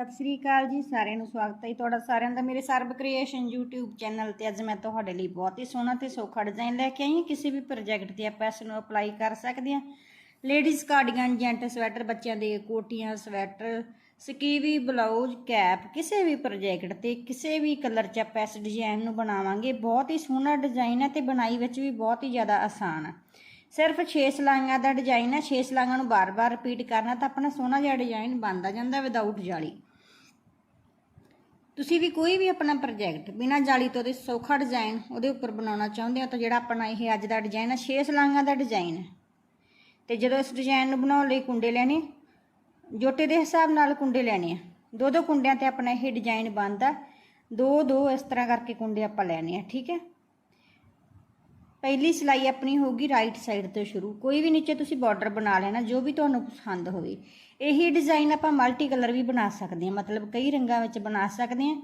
ਸਤਿ ਸ੍ਰੀ ਅਕਾਲ ਜੀ, ਸਾਰਿਆਂ ਨੂੰ ਸਵਾਗਤ ਹੈ ਤੁਹਾਡਾ ਸਾਰਿਆਂ ਦਾ ਮੇਰੇ ਸਰਬ ਕ੍ਰੀਏਸ਼ਨ YouTube ਚੈਨਲ ਤੇ। ਅੱਜ ਮੈਂ ਤੁਹਾਡੇ ਲਈ ਬਹੁਤ ਹੀ ਸੋਹਣਾ ਤੇ ਸੌਖਾ ਡਿਜ਼ਾਈਨ ਲੈ ਕੇ ਆਈ ਹਾਂ। ਕਿਸੇ ਵੀ ਪ੍ਰੋਜੈਕਟ ਤੇ ਆਪਾਂ ਇਸ ਨੂੰ ਅਪਲਾਈ ਕਰ ਸਕਦੇ ਹਾਂ। ਲੇਡੀਜ਼ ਕਾਰਡੀਗਨ ਜੈਂਟ ਸਵੈਟਰ ਬੱਚਿਆਂ ਦੇ ਕੋਟੀਆਂ ਸਵੈਟਰ ਸਕੀਵੀ ਬਲਾਊਜ਼ ਕੈਪ ਕਿਸੇ ਵੀ ਪ੍ਰੋਜੈਕਟ ਤੇ ਕਿਸੇ ਵੀ ਕਲਰ ਚ ਆਪਾਂ ਇਸ ਡਿਜ਼ਾਈਨ ਨੂੰ ਬਣਾਵਾਂਗੇ। ਬਹੁਤ ਹੀ ਸੋਹਣਾ ਡਿਜ਼ਾਈਨ ਹੈ ਤੇ ਬਣਾਈ ਵਿੱਚ ਵੀ ਬਹੁਤ ਹੀ ਜ਼ਿਆਦਾ ਆਸਾਨ ਹੈ। ਸਿਰਫ 6 ਸਲਾਈਆਂ ਦਾ ਡਿਜ਼ਾਈਨ ਹੈ। 6 ਸਲਾਈਆਂ ਨੂੰ ਬਾਰ-ਬਾਰ ਰਿਪੀਟ ਕਰਨਾ ਤਾਂ ਆਪਣਾ ਸੋਹਣਾ ਜਿਹਾ ਡਿਜ਼ਾਈਨ ਬਣਦਾ ਜਾਂਦਾ ਵਿਦਆਊਟ ਜਾਲੀ। ਤੁਸੀਂ ਵੀ ਕੋਈ ਵੀ ਆਪਣਾ ਪ੍ਰੋਜੈਕਟ ਬਿਨਾਂ ਜਾਲੀ ਤੋਂ ਦੇ ਸੌਖਾ ਡਿਜ਼ਾਈਨ ਉਹਦੇ ਉੱਪਰ ਬਣਾਉਣਾ ਚਾਹੁੰਦੇ ਹੋ ਤਾਂ ਜਿਹੜਾ ਆਪਣਾ ਇਹ ਅੱਜ ਦਾ ਡਿਜ਼ਾਈਨ ਹੈ 6 ਸਲਾਈਆਂ ਦਾ ਡਿਜ਼ਾਈਨ ਹੈ ਤੇ ਜਦੋਂ ਇਸ ਡਿਜ਼ਾਈਨ ਨੂੰ ਬਣਾਉਣ ਲਈ ਕੁੰਡੇ ਲੈਣੇ, ਜੋਟੇ ਦੇ ਹਿਸਾਬ ਨਾਲ ਕੁੰਡੇ ਲੈਣੇ ਆ। ਦੋ ਦੋ ਕੁੰਡਿਆਂ ਤੇ ਆਪਣਾ ਇਹ ਡਿਜ਼ਾਈਨ ਬਣਦਾ। ਦੋ ਦੋ ਇਸ ਤਰ੍ਹਾਂ ਕਰਕੇ ਕੁੰਡੇ ਆਪਾਂ ਲੈਣੇ ਆ, ਠੀਕ ਹੈ? ਪਹਿਲੀ ਸਿਲਾਈ ਆਪਣੀ ਹੋਊਗੀ ਰਾਈਟ ਸਾਈਡ ਤੋਂ ਸ਼ੁਰੂ। ਕੋਈ ਵੀ ਨੀਚੇ ਤੁਸੀਂ ਬਾਰਡਰ ਬਣਾ ਲੈਣਾ, ਜੋ ਵੀ ਤੁਹਾਨੂੰ ਪਸੰਦ ਹੋਵੇ। ਇਹੀ ਡਿਜ਼ਾਈਨ ਆਪਾਂ ਮਲਟੀ ਕਲਰ ਵੀ ਬਣਾ ਸਕਦੇ ਹਾਂ, ਮਤਲਬ ਕਈ ਰੰਗਾਂ ਵਿੱਚ ਬਣਾ ਸਕਦੇ ਹਾਂ।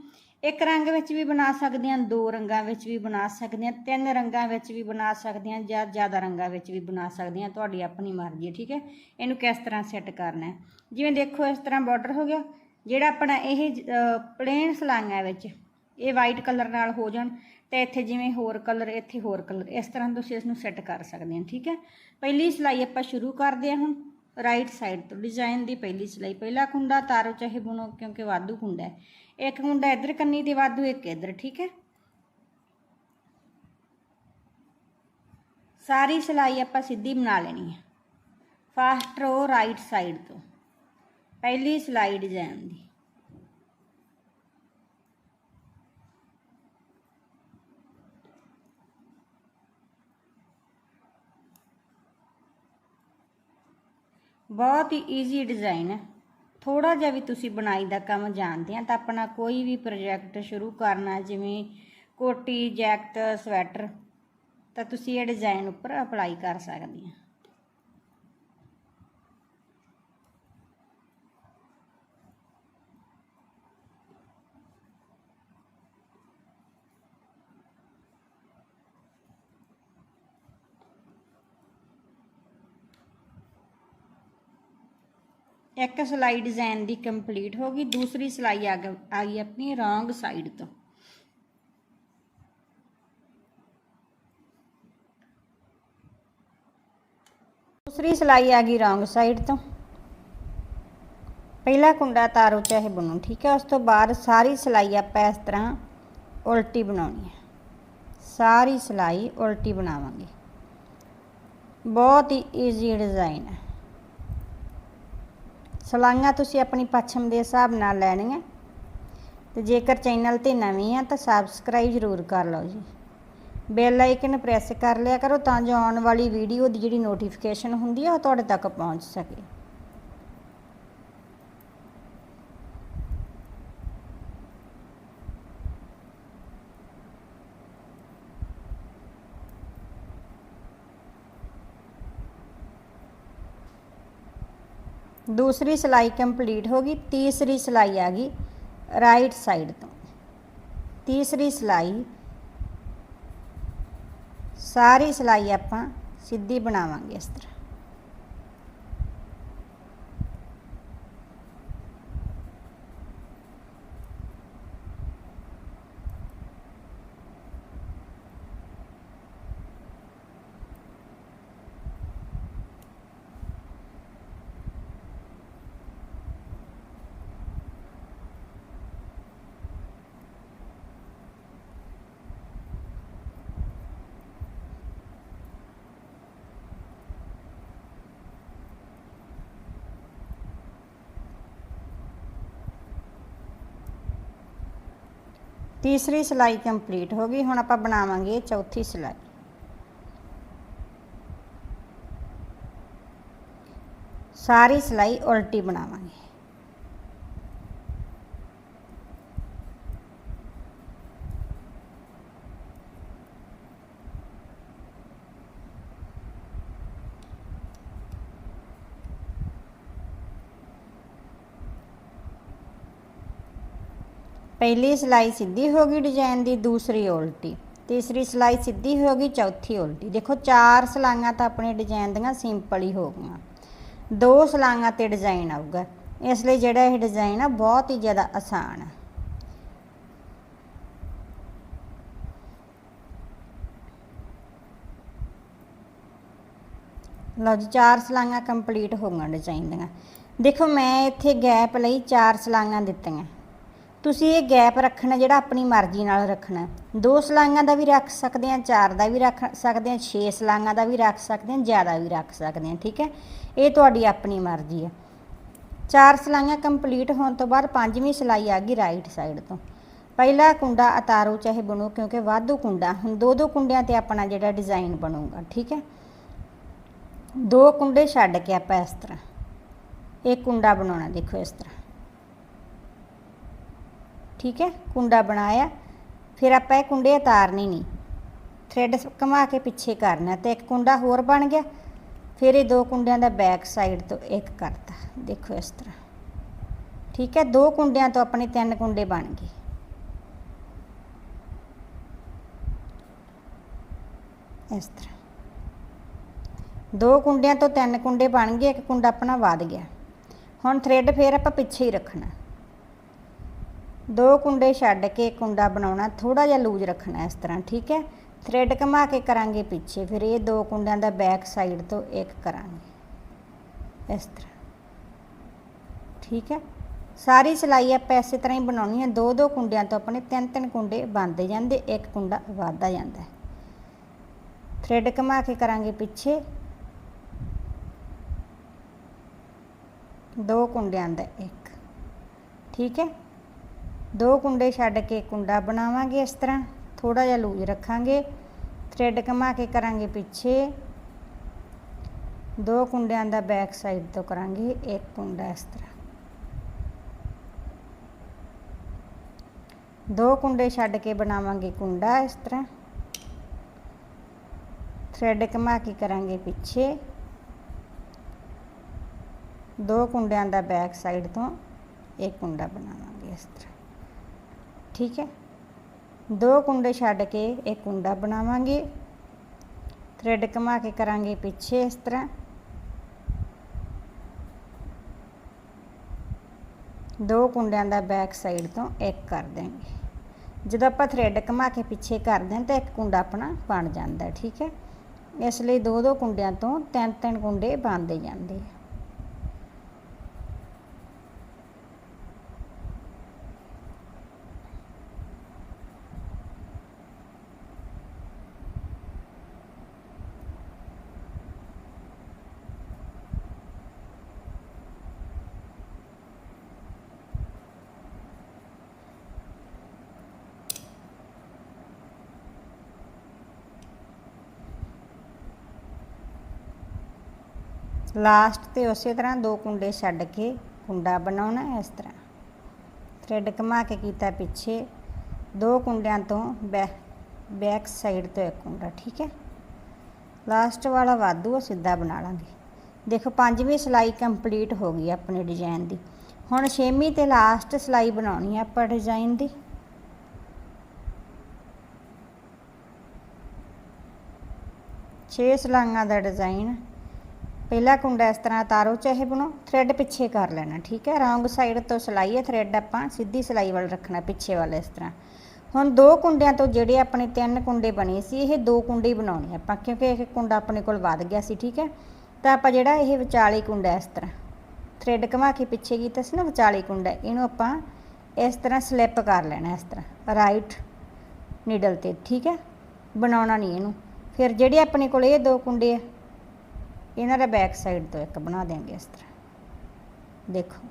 ਇੱਕ ਰੰਗ ਵਿੱਚ ਵੀ ਬਣਾ ਸਕਦੇ ਹਾਂ, ਦੋ ਰੰਗਾਂ ਵਿੱਚ ਵੀ ਬਣਾ ਸਕਦੇ ਹਾਂ, ਤਿੰਨ ਰੰਗਾਂ ਵਿੱਚ ਵੀ ਬਣਾ ਸਕਦੇ ਹਾਂ ਜਾਂ ਜ਼ਿਆਦਾ ਰੰਗਾਂ ਵਿੱਚ ਵੀ ਬਣਾ ਸਕਦੇ ਹਾਂ, ਤੁਹਾਡੀ ਆਪਣੀ ਮਰਜ਼ੀ ਹੈ, ਠੀਕ ਹੈ? ਇਹਨੂੰ ਕਿਸ ਤਰ੍ਹਾਂ ਸੈੱਟ ਕਰਨਾ ਹੈ? ਜਿਵੇਂ ਦੇਖੋ, ਇਸ ਤਰ੍ਹਾਂ ਬਾਰਡਰ ਹੋ ਗਿਆ। ਜਿਹੜਾ ਆਪਣਾ ਇਹ ਪਲੇਨ ਸਲਾਈਆਂ ਵਿੱਚ ਇਹ ਵਾਈਟ ਕਲਰ ਨਾਲ ਹੋ ਜਾਣ ਤੇ ਇੱਥੇ ਜਿਵੇਂ ਹੋਰ ਕਲਰ ਇੱਥੇ ਹੋਰ ਕਲਰ ਇਸ ਤਰ੍ਹਾਂ ਤੁਸੀਂ ਇਸ ਨੂੰ ਸੈੱਟ ਕਰ ਸਕਦੇ ਹੋ, ਠੀਕ ਹੈ? ਪਹਿਲੀ ਸਿਲਾਈ ਆਪਾਂ ਸ਼ੁਰੂ ਕਰਦੇ ਹਾਂ ਹੁਣ ਰਾਈਟ ਸਾਈਡ ਤੋਂ ਡਿਜ਼ਾਈਨ ਦੀ ਪਹਿਲੀ ਸਿਲਾਈ, ਪਹਿਲਾ ਕੁੰਡਾ ਤਾਰੋ ਚਾਹੇ ਬੁਣੋ, ਕਿਉਂਕਿ ਵਾਧੂ ਕੁੰਡਾ ਹੈ। ਇੱਕ ਕੁੰਡਾ ਇੱਧਰ ਕੰਨੀ ਤੇ ਵਾਧੂ, ਇੱਕ ਇੱਧਰ, ਠੀਕ ਹੈ? ਸਾਰੀ ਸਿਲਾਈ ਆਪਾਂ ਸਿੱਧੀ ਬਣਾ ਲੈਣੀ ਹੈ। ਫਾਸਟ ਰੋ ਰਾਈਟ ਸਾਈਡ ਤੋਂ। ਪਹਿਲੀ ਸਿਲਾਈ ਡਿਜ਼ਾਈਨ ਦੀ। ਬਹੁਤ ਹੀ ਈਜ਼ੀ ਡਿਜ਼ਾਈਨ ਹੈ। ਥੋੜਾ ਜਿਹਾ ਵੀ ਤੁਸੀਂ ਬਣਾਈ ਦਾ ਕੰਮ ਜਾਣਦੇ ਆ ਤਾਂ ਆਪਣਾ ਕੋਈ ਵੀ ਪ੍ਰੋਜੈਕਟ ਸ਼ੁਰੂ ਕਰਨਾ, ਜਿਵੇਂ ਕੋਟੀ, ਜੈਕਟ, ਸਵੈਟਰ, ਤਾਂ ਤੁਸੀਂ ਇਹ ਡਿਜ਼ਾਈਨ ਉੱਪਰ ਅਪਲਾਈ ਕਰ ਸਕਦੇ ਆ। ਇੱਕ ਸਿਲਾਈ ਡਿਜ਼ਾਈਨ ਦੀ ਕੰਪਲੀਟ ਹੋ ਗਈ, ਦੂਸਰੀ ਸਿਲਾਈ ਆ ਆ ਗਈ ਆਪਣੀ ਰੋਂਗ ਸਾਈਡ ਤੋਂ। ਦੂਸਰੀ ਸਿਲਾਈ ਆ ਗਈ ਰੋਂਗ ਸਾਈਡ ਤੋਂ। ਪਹਿਲਾ ਕੁੰਡਾ ਤਾਰੋ ਚਾਹੇ ਬਣੋ, ਠੀਕ ਹੈ? ਉਸ ਤੋਂ ਬਾਅਦ ਸਾਰੀ ਸਿਲਾਈ ਆਪਾਂ ਇਸ ਤਰ੍ਹਾਂ ਉਲਟੀ ਬਣਾਉਣੀ ਹੈ। ਸਾਰੀ ਸਿਲਾਈ ਉਲਟੀ ਬਣਾਵਾਂਗੇ। ਬਹੁਤ ਹੀ ਈਜ਼ੀ ਡਿਜ਼ਾਈਨ ਹੈ। ਸਲਾਈਆਂ ਤੁਸੀਂ ਆਪਣੀ ਪੱਛਮ ਦੇ ਹਿਸਾਬ ਨਾਲ ਲੈਣੀਆਂ। ਤੇ ਜੇਕਰ ਚੈਨਲ ਤੇ ਨਵੇਂ ਆ ਤਾਂ ਸਬਸਕ੍ਰਾਈਬ ਜ਼ਰੂਰ ਕਰ ਲਓ ਜੀ। ਬੈਲ ਆਈਕਨ ਪ੍ਰੈਸ ਕਰ ਲਿਆ ਕਰੋ ਤਾਂ ਜੋ ਆਉਣ ਵਾਲੀ ਵੀਡੀਓ ਦੀ ਜਿਹੜੀ ਨੋਟੀਫਿਕੇਸ਼ਨ ਹੁੰਦੀ ਆ ਉਹ ਤੁਹਾਡੇ ਤੱਕ ਪਹੁੰਚ ਸਕੇ। ਦੂਸਰੀ ਸਿਲਾਈ ਕੰਪਲੀਟ ਹੋ ਗਈ, ਤੀਸਰੀ ਸਿਲਾਈ ਆ ਗਈ ਰਾਈਟ ਸਾਈਡ ਤੋਂ। ਤੀਸਰੀ ਸਿਲਾਈ, ਸਾਰੀ ਸਿਲਾਈ ਆਪਾਂ ਸਿੱਧੀ ਬਣਾਵਾਂਗੇ ਇਸ ਤਰ੍ਹਾਂ। ਤੀਸਰੀ ਸਿਲਾਈ ਕੰਪਲੀਟ ਹੋ ਗਈ ਹੁਣ ਆਪਾਂ ਬਣਾਵਾਂਗੇ ਚੌਥੀ ਸਿਲਾਈ ਸਾਰੀ ਸਿਲਾਈ ਉਲਟੀ ਬਣਾਵਾਂਗੇ ਪਹਿਲੀ ਸਿਲਾਈ ਸਿੱਧੀ ਹੋ ਗਈ ਡਿਜ਼ਾਈਨ ਦੀ, ਦੂਸਰੀ ਉਲਟੀ। ਤੀਸਰੀ ਸਿਲਾਈ ਸਿੱਧੀ ਹੋ ਗਈ, ਚੌਥੀ ਉਲਟੀ। ਦੇਖੋ, ਚਾਰ ਸਲਾਈਆਂ ਤਾਂ ਆਪਣੇ ਡਿਜ਼ਾਈਨ ਦੀਆਂ ਸਿੰਪਲ ਹੀ ਹੋ ਗਈਆਂ। ਦੋ ਸਲਾਈਆਂ ਤੇ ਡਿਜ਼ਾਈਨ ਆਊਗਾ। ਇਸ ਲਈ ਜਿਹੜਾ ਇਹ ਡਿਜ਼ਾਈਨ ਆ, ਬਹੁਤ ਹੀ ਜ਼ਿਆਦਾ ਆਸਾਨ ਆ। ਲਓ ਜੀ, ਚਾਰ ਸਲਾਈਆਂ ਕੰਪਲੀਟ ਹੋ ਗਈਆਂ ਡਿਜ਼ਾਈਨ ਦੀਆਂ। ਦੇਖੋ, ਮੈਂ ਇੱਥੇ ਗੈਪ ਲਈ ਚਾਰ ਸਲਾਈਆਂ ਦਿੱਤੀਆਂ। ਤੁਸੀਂ ਇਹ ਗੈਪ ਰੱਖਣਾ ਜਿਹੜਾ ਆਪਣੀ ਮਰਜ਼ੀ ਨਾਲ ਰੱਖਣਾ। ਦੋ ਸਲਾਈਆਂ ਦਾ ਵੀ ਰੱਖ ਸਕਦੇ ਆ ਚਾਰ ਦਾ ਵੀ ਰੱਖ ਸਕਦੇ ਆ ਛੇ ਸਲਾਈਆਂ ਦਾ ਵੀ ਰੱਖ ਸਕਦੇ ਆ ਜ਼ਿਆਦਾ ਵੀ ਰੱਖ ਸਕਦੇ ਆ ਠੀਕ ਹੈ? ਇਹ ਤੁਹਾਡੀ ਆਪਣੀ ਮਰਜ਼ੀ ਹੈ। ਚਾਰ ਸਲਾਈਆਂ ਕੰਪਲੀਟ ਹੋਣ ਤੋਂ ਬਾਅਦ ਪੰਜਵੀਂ ਸਲਾਈ ਆ ਗਈ ਰਾਈਟ ਸਾਈਡ ਤੋਂ। ਪਹਿਲਾ ਕੁੰਡਾ ਉਤਾਰੋ ਚਾਹੇ ਬਣੋ, ਕਿਉਂਕਿ ਵਾਧੂ ਕੁੰਡਾ, ਹੁਣ ਦੋ ਦੋ ਕੁੰਡਿਆਂ ਤੇ ਆਪਣਾ ਜਿਹੜਾ ਡਿਜ਼ਾਈਨ ਬਣੂਗਾ, ਠੀਕ ਹੈ? ਦੋ ਕੁੰਡੇ ਛੱਡ ਕੇ ਆਪਾਂ ਇਸ ਤਰ੍ਹਾਂ ਇਹ ਕੁੰਡਾ ਬਣਾਉਣਾ, ਦੇਖੋ ਇਸ ਤਰ੍ਹਾਂ। ਠੀਕ ਹੈ, ਕੁੰਡਾ ਬਣਾਇਆ। ਫਿਰ ਆਪਾਂ ਇਹ ਕੁੰਡੇ ਉਤਾਰਨੇ ਨਹੀਂ ਥ੍ਰੈਡ ਘੁਮਾ ਕੇ ਪਿੱਛੇ ਕਰਨਾ ਤੇ ਇੱਕ ਕੁੰਡਾ ਹੋਰ ਬਣ ਗਿਆ। ਫਿਰ ਇਹ ਦੋ ਕੁੰਡਿਆਂ ਦਾ ਬੈਕ ਸਾਈਡ ਤੋਂ ਇੱਕ ਕਰਤਾ। ਦੇਖੋ ਇਸ ਤਰ੍ਹਾਂ। ਠੀਕ ਹੈ, ਦੋ ਕੁੰਡਿਆਂ ਤੋਂ ਆਪਣੇ ਤਿੰਨ ਕੁੰਡੇ ਬਣ ਗਏ। ਇਸ ਤਰ੍ਹਾਂ। ਦੋ ਕੁੰਡਿਆਂ ਤੋਂ ਤਿੰਨ ਕੁੰਡੇ ਬਣ ਗਏ, ਇੱਕ ਕੁੰਡਾ ਆਪਣਾ ਵਧ ਗਿਆ। ਹੁਣ ਥ੍ਰੈਡ ਫੇਰ ਆਪਾਂ ਪਿੱਛੇ ਹੀ ਰੱਖਣਾ। ਦੋ ਕੁੰਡੇ ਛੱਡ ਕੇ ਕੁੰਡਾ ਬਣਾਉਣਾ ਥੋੜਾ ਜਿਹਾ ਲੂਜ਼ ਰੱਖਣਾ ਇਸ ਤਰ੍ਹਾਂ, ਠੀਕ ਹੈ? ਥ੍ਰੈਡ ਘੁਮਾ ਕੇ ਕਰਾਂਗੇ ਪਿੱਛੇ, ਫਿਰ ਇਹ ਦੋ ਕੁੰਡਿਆਂ ਦਾ ਬੈਕ ਸਾਈਡ ਤੋਂ ਇੱਕ ਕਰਾਂਗੇ, ਇਸ ਤਰ੍ਹਾਂ, ਠੀਕ ਹੈ? ਸਾਰੀ ਸਿਲਾਈ ਆਪਾਂ ਇਸੇ ਤਰ੍ਹਾਂ ਹੀ ਬਣਾਉਣੀ ਹੈ ਦੋ ਦੋ ਕੁੰਡਿਆਂ ਤੋਂ ਆਪਣੇ ਤਿੰਨ ਤਿੰਨ ਕੁੰਡੇ ਬਣਦੇ ਜਾਂਦੇ, ਇੱਕ ਕੁੰਡਾ ਵਧਦਾ ਜਾਂਦਾ ਹੈ। ਥ੍ਰੈਡ ਘੁਮਾ ਕੇ ਕਰਾਂਗੇ ਪਿੱਛੇ। ਦੋ ਕੁੰਡਿਆਂ ਦਾ ਇੱਕ, ਠੀਕ ਹੈ? ਦੋ ਕੁੰਡੇ ਛੱਡ ਕੇ ਕੁੰਡਾ ਬਣਾਵਾਂਗੇ ਇਸ ਤਰ੍ਹਾਂ। ਥੋੜਾ ਜਿਹਾ ਲੂਜ਼ ਰੱਖਾਂਗੇ। ਥ੍ਰੈਡ ਘੁਮਾ ਕੇ ਕਰਾਂਗੇ ਪਿੱਛੇ। ਦੋ ਕੁੰਡਿਆਂ ਦਾ ਬੈਕ ਸਾਈਡ ਤੋਂ ਕਰਾਂਗੇ, ਇੱਕ ਕੁੰਡਾ ਇਸ ਤਰ੍ਹਾਂ। ਦੋ ਕੁੰਡੇ ਛੱਡ ਕੇ ਬਣਾਵਾਂਗੇ ਕੁੰਡਾ ਇਸ ਤਰ੍ਹਾਂ। ਥ੍ਰੈਡ ਘੁਮਾ ਕੇ ਕਰਾਂਗੇ ਪਿੱਛੇ। ਦੋ ਕੁੰਡਿਆਂ ਦਾ ਬੈਕ ਸਾਈਡ ਤੋਂ ਇੱਕ ਕੁੰਡਾ ਬਣਾਵਾਂਗੇ ਇਸ ਤਰ੍ਹਾਂ। ਠੀਕ ਹੈ। ਦੋ ਕੁੰਡੇ ਛੱਡ ਕੇ ਇਹ ਕੁੰਡਾ ਬਣਾਵਾਂਗੇ। ਥ੍ਰੈਡ ਘੁਮਾ ਕੇ ਕਰਾਂਗੇ ਪਿੱਛੇ ਇਸ ਤਰ੍ਹਾਂ। ਦੋ ਕੁੰਡਿਆਂ ਦਾ ਬੈਕ ਸਾਈਡ ਤੋਂ ਇੱਕ ਕਰ ਦੇਂਗੇ ਜਦੋਂ ਆਪਾਂ ਥ੍ਰੈਡ ਘੁਮਾ ਕੇ ਪਿੱਛੇ ਕਰਦੇ ਹਾਂ ਤਾਂ ਇੱਕ ਕੁੰਡਾ ਆਪਣਾ ਬਣ ਜਾਂਦਾ, ਠੀਕ ਹੈ। ਇਸ ਲਈ ਦੋ ਦੋ ਕੁੰਡਿਆਂ ਤੋਂ ਤਿੰਨ ਤਿੰਨ ਕੁੰਡੇ ਬਣਦੇ ਜਾਂਦੇ ਆ। ਲਾਸਟ ਤੇ ਉਸੇ ਤਰ੍ਹਾਂ ਦੋ ਕੁੰਡੇ ਛੱਡ ਕੇ ਕੁੰਡਾ ਬਣਾਉਣਾ ਇਸ ਤਰ੍ਹਾਂ। ਥ੍ਰੈਡ ਘੁਮਾ ਕੇ ਕੀਤਾ ਪਿੱਛੇ। ਦੋ ਕੁੰਡਿਆਂ ਤੋਂ ਬੈਕ ਸਾਈਡ ਤੋਂ ਇੱਕ ਕੁੰਡਾ, ਠੀਕ ਹੈ? ਲਾਸਟ ਵਾਲਾ ਵਾਧੂ ਉਹ ਸਿੱਧਾ ਬਣਾ ਲਾਂਗੇ। ਦੇਖੋ, ਪੰਜਵੀਂ ਸਿਲਾਈ ਕੰਪਲੀਟ ਹੋ ਗਈ ਆਪਣੇ ਡਿਜ਼ਾਈਨ ਦੀ। ਹੁਣ ਛੇਵੀਂ ਤੇ ਲਾਸਟ ਸਿਲਾਈ ਬਣਾਉਣੀ ਹੈ ਆਪਾਂ ਡਿਜ਼ਾਈਨ ਦੀ। ਛੇ ਸਲਾਈਆਂ ਦਾ ਡਿਜ਼ਾਈਨ ਪਹਿਲਾ ਕੁੰਡਾ ਇਸ ਤਰ੍ਹਾਂ ਤਾਰੋ ਚਾਹੇ ਬਣੋ ਥ੍ਰੈਡ ਪਿੱਛੇ ਕਰ ਲੈਣਾ, ਠੀਕ ਹੈ? ਰੌਂਗ ਸਾਈਡ ਤੋਂ ਸਿਲਾਈ ਹੈ ਥ੍ਰੈਡ ਆਪਾਂ, ਸਿੱਧੀ ਸਿਲਾਈ ਵੱਲ ਰੱਖਣਾ, ਪਿੱਛੇ ਵੱਲ ਇਸ ਤਰ੍ਹਾਂ। ਹੁਣ ਦੋ ਕੁੰਡਿਆਂ ਤੋਂ ਜਿਹੜੇ ਆਪਣੇ ਤਿੰਨ ਕੁੰਡੇ ਬਣੇ ਸੀ, ਇਹ ਦੋ ਕੁੰਡੇ ਹੀ ਬਣਾਉਣੇ ਆਪਾਂ, ਕਿਉਂਕਿ ਇੱਕ ਕੁੰਡਾ ਆਪਣੇ ਕੋਲ ਵੱਧ ਗਿਆ ਸੀ, ਠੀਕ ਹੈ? ਤਾਂ ਆਪਾਂ ਜਿਹੜਾ ਇਹ ਵਿਚਾਲੇ ਕੁੰਡਾ ਇਸ ਤਰ੍ਹਾਂ ਥ੍ਰੈਡ ਘੁਮਾ ਕੇ ਪਿੱਛੇ ਕੀਤਾ ਸੀ ਨਾ, ਵਿਚਾਲੇ ਕੁੰਡਾ, ਇਹਨੂੰ ਆਪਾਂ ਇਸ ਤਰ੍ਹਾਂ ਸਲਿੱਪ ਕਰ ਲੈਣਾ ਇਸ ਤਰ੍ਹਾਂ ਰਾਈਟ ਨੀਡਲ ਤੇ, ਠੀਕ ਹੈ? ਬਣਾਉਣਾ ਨਹੀਂ ਇਹਨੂੰ। ਫਿਰ ਜਿਹੜੇ ਆਪਣੇ ਕੋਲ ਇਹ ਦੋ ਕੁੰਡੇ ਆ ਇਹਨਾਂ ਦਾ ਬੈਕ ਸਾਈਡ ਤੋਂ ਇੱਕ ਬਣਾ ਦੇਾਂਗੇ ਇਸ ਤਰ੍ਹਾਂ। ਦੇਖੋ।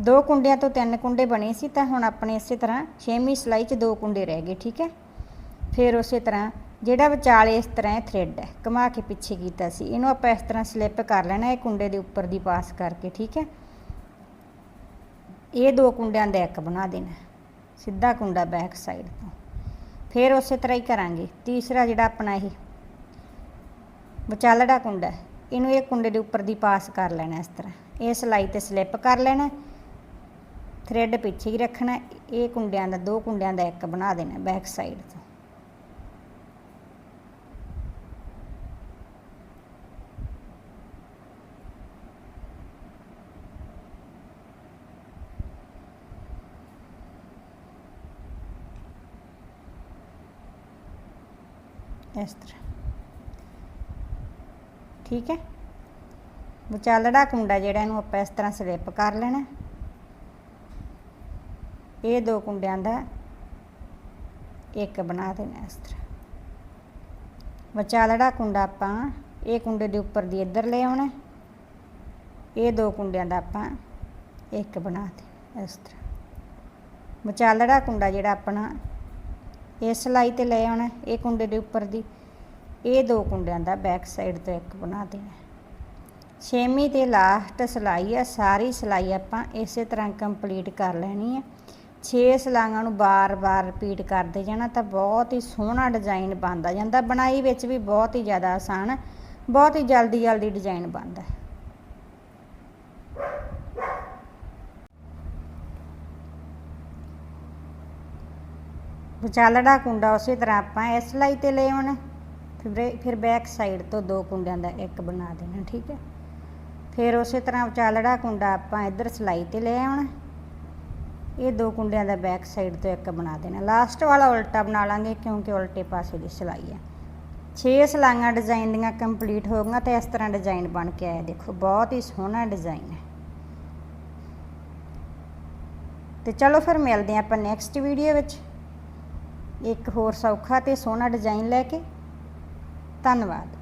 ਦੋ ਕੁੰਡਿਆਂ ਤੋਂ ਤਿੰਨ ਕੁੰਡੇ ਬਣੇ ਸੀ ਤਾਂ ਹੁਣ ਆਪਣੇ ਇਸੇ ਤਰ੍ਹਾਂ ਛੇਵੀਂ ਸਲਾਈ 'ਚ ਦੋ ਕੁੰਡੇ ਰਹਿ ਗਏ, ਠੀਕ ਹੈ? ਫਿਰ ਉਸੇ ਤਰ੍ਹਾਂ ਜਿਹੜਾ ਵਿਚਾਲੇ ਇਸ ਤਰ੍ਹਾਂ ਇਹ ਥ੍ਰੈਡ ਹੈ, ਘੁਮਾ ਕੇ ਪਿੱਛੇ ਕੀਤਾ ਸੀ। ਇਹਨੂੰ ਆਪਾਂ ਇਸ ਤਰ੍ਹਾਂ ਸਲਿੱਪ ਕਰ ਲੈਣਾ, ਇਹ ਕੁੰਡੇ ਦੇ ਉੱਪਰ ਦੀ ਪਾਸ ਕਰਕੇ, ਠੀਕ ਹੈ? ਇਹ ਦੋ ਕੁੰਡਿਆਂ ਦਾ ਇੱਕ ਬਣਾ ਦੇਣਾ, ਸਿੱਧਾ ਕੁੰਡਾ ਬੈਕ ਸਾਈਡ ਤੋਂ। ਫਿਰ ਉਸੇ ਤਰ੍ਹਾਂ ਹੀ ਕਰਾਂਗੇ। ਤੀਸਰਾ ਜਿਹੜਾ ਆਪਣਾ ਇਹ ਵਿਚਾਲੜਾ ਕੁੰਡਾ ਹੈ। ਇਹਨੂੰ ਇਹ ਕੁੰਡੇ ਦੇ ਉੱਪਰ ਦੀ ਪਾਸ ਕਰ ਲੈਣਾ ਇਸ ਤਰ੍ਹਾਂ। ਇਹ ਸਲਾਈ ਤੇ ਸਲਿੱਪ ਕਰ ਲੈਣਾ, ਥ੍ਰੈਡ ਪਿੱਛੇ ਹੀ ਰੱਖਣਾ, ਇਹ ਕੁੰਡਿਆਂ ਦਾ, ਦੋ ਕੁੰਡਿਆਂ ਦਾ ਇੱਕ ਬਣਾ ਦੇਣਾ ਬੈਕ ਸਾਈਡ ਤੋਂ। ਇਸ ਤਰ੍ਹਾਂ। ਠੀਕ ਹੈ? ਵਿਚਾਲੜਾ ਕੁੰਡਾ ਜਿਹੜਾ ਇਹਨੂੰ ਆਪਾਂ ਇਸ ਤਰ੍ਹਾਂ ਸਲਿੱਪ ਕਰ ਲੈਣਾ। ਇਹ ਦੋ ਕੁੰਡਿਆਂ ਦਾ ਇੱਕ ਬਣਾ ਦੇਣਾ ਇਸ ਤਰ੍ਹਾਂ। ਵਿਚਾਲੜਾ ਕੁੰਡਾ ਆਪਾਂ, ਇਹ ਕੁੰਡੇ ਦੇ ਉੱਪਰ ਦੀ ਇੱਧਰ ਲੈ ਆਉਣਾ। ਇਹ ਦੋ ਕੁੰਡਿਆਂ ਦਾ ਆਪਾਂ ਇੱਕ ਬਣਾ ਦੇ ਇਸ ਤਰ੍ਹਾਂ। ਵਿਚਾਲੜਾ ਕੁੰਡਾ ਜਿਹੜਾ ਆਪਣਾ, ਇਹ ਸਲਾਈ ਤੇ ਲੈ ਆਉਣਾ, ਇਹ ਕੁੰਡੇ ਦੇ ਉੱਪਰ ਦੀ। ਇਹ ਦੋ ਕੁੰਡਿਆਂ ਦਾ ਬੈਕ ਸਾਈਡ ਤੋਂ ਇੱਕ ਬਣਾ ਦੇਣਾ। ਛੇਵੀਂ ਤੇ ਲਾਸਟ ਸਲਾਈ ਆ, ਸਾਰੀ ਸਲਾਈ ਆਪਾਂ ਇਸੇ ਤਰ੍ਹਾਂ ਕੰਪਲੀਟ ਕਰ ਲੈਣੀ ਹੈ 6 ਸਲਾਈਆਂ ਨੂੰ ਬਾਰ-ਬਾਰ ਰਿਪੀਟ ਕਰਦੇ ਜਾਣਾ ਤਾਂ ਬਹੁਤ ਹੀ ਸੋਹਣਾ ਡਿਜ਼ਾਈਨ ਬਣਦਾ ਜਾਂਦਾ। ਬਣਾਈ ਵਿੱਚ ਵੀ ਬਹੁਤ ਹੀ ਜ਼ਿਆਦਾ ਆਸਾਨ ਬਹੁਤ ਹੀ ਜਲਦੀ ਜਲਦੀ ਡਿਜ਼ਾਈਨ ਬਣਦਾ। ਵਿਚਾਲੜਾ ਕੁੰਡਾ ਉਸੇ ਤਰ੍ਹਾਂ ਆਪਾਂ ਇਸ ਸਲਾਈ ਤੇ ਲੈ ਆਉਣਾ ਫਿਰ ਫਿਰ ਬੈਕ ਸਾਈਡ ਤੋਂ ਦੋ ਕੁੰਡਿਆਂ ਦਾ ਇੱਕ ਬਣਾ ਦੇਣਾ, ਠੀਕ ਹੈ? ਫਿਰ ਉਸੇ ਤਰ੍ਹਾਂ ਵਿਚਾਲੜਾ ਕੁੰਡਾ ਆਪਾਂ ਇੱਧਰ ਸਲਾਈ ਤੇ ਲੈ ਆਉਣਾ। ਇਹ ਦੋ ਕੁੰਡਿਆਂ ਦਾ ਬੈਕ ਸਾਈਡ ਤੋਂ ਇੱਕ ਬਣਾ ਦੇਣਾ। ਲਾਸਟ ਵਾਲਾ ਉਲਟਾ ਬਣਾ ਲਾਂਗੇ ਕਿਉਂਕਿ ਉਲਟੇ ਪਾਸੇ ਦੀ ਸਲਾਈ ਹੈ। 6 ਸਲਾਈਆਂ ਡਿਜ਼ਾਈਨ ਦੀਆਂ ਕੰਪਲੀਟ ਹੋ ਗਈਆਂ ਤੇ ਇਸ ਤਰ੍ਹਾਂ ਡਿਜ਼ਾਈਨ ਬਣ ਕੇ ਆਇਆ। ਦੇਖੋ, ਬਹੁਤ ਹੀ ਸੋਹਣਾ ਡਿਜ਼ਾਈਨ ਹੈ। ਤੇ ਚਲੋ ਫਿਰ ਮਿਲਦੇ ਹਾਂ ਆਪਾਂ ਨੈਕਸਟ ਵੀਡੀਓ ਵਿੱਚ। ਇੱਕ ਹੋਰ ਸੌਖਾ ਤੇ ਸੋਹਣਾ ਡਿਜ਼ਾਈਨ ਲੈ ਕੇ। ਧੰਨਵਾਦ।